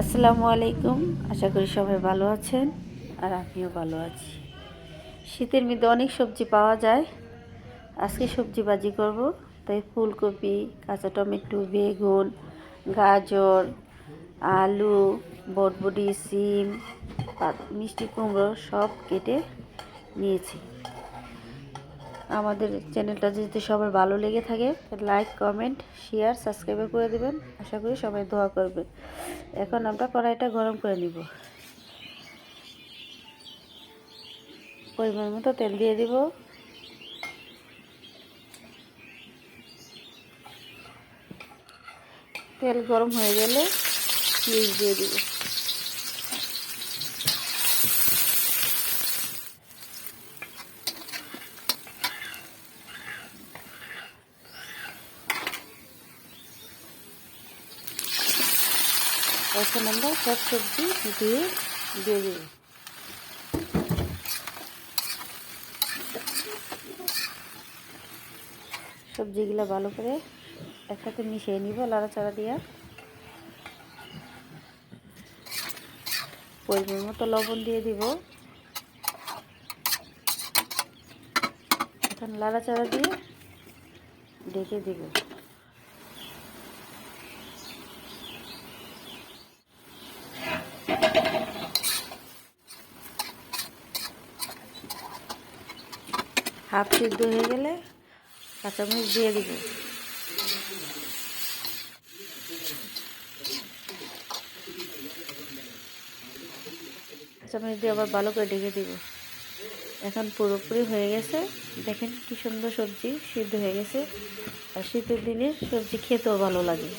আসসালামু আলাইকুম। আশা করি সবাই ভালো আছেন আর আমিও ভালো আছি। শীতের মধ্যে অনেক সবজি পাওয়া যায়। আজকে সবজি বাজি করব। তাই ফুলকপি, কাঁচা টমেটো, বেগুন, গাজর, আলু, বটবটি, সিম মিষ্টি কুমড়ো সব কেটে নিয়েছি। আমাদের চ্যানেলটা যদি সবার ভালো লেগে থাকে লাইক কমেন্ট শেয়ার সাবস্ক্রাইব করে দেবেন। আশা করি সবাই দোয়া করবেন। এখন আমরা কড়াইটা গরম করে নিব। পরিমাণ মতো তেল দিয়ে দিব। তেল গরম হয়ে গেলে পেঁয়াজ দিয়ে দিব। এখন আমরা সব সবজি দিয়ে দিয়ে দেব। সবজিগুলো ভালো করে একসাথে মিশিয়ে নিব লাড়াচাড়া দিয়া। পরিমাণ মতো লবণ দিয়ে দিব। এখন লাড়াচাড়া দিয়ে ঢেকে দিব। হাফ সিদ্ধ হয়ে গেলে কাঁচামরিচ দিয়ে দিব। কাঁচামরিচ দিয়ে আবার ভালো করে ঢেকে দিব। এখন পুরোপুরি হয়ে গেছে। দেখেন কি সুন্দর সবজি সিদ্ধ হয়ে গেছে। আর শীতের দিনে সবজি খেতেও ভালো লাগে।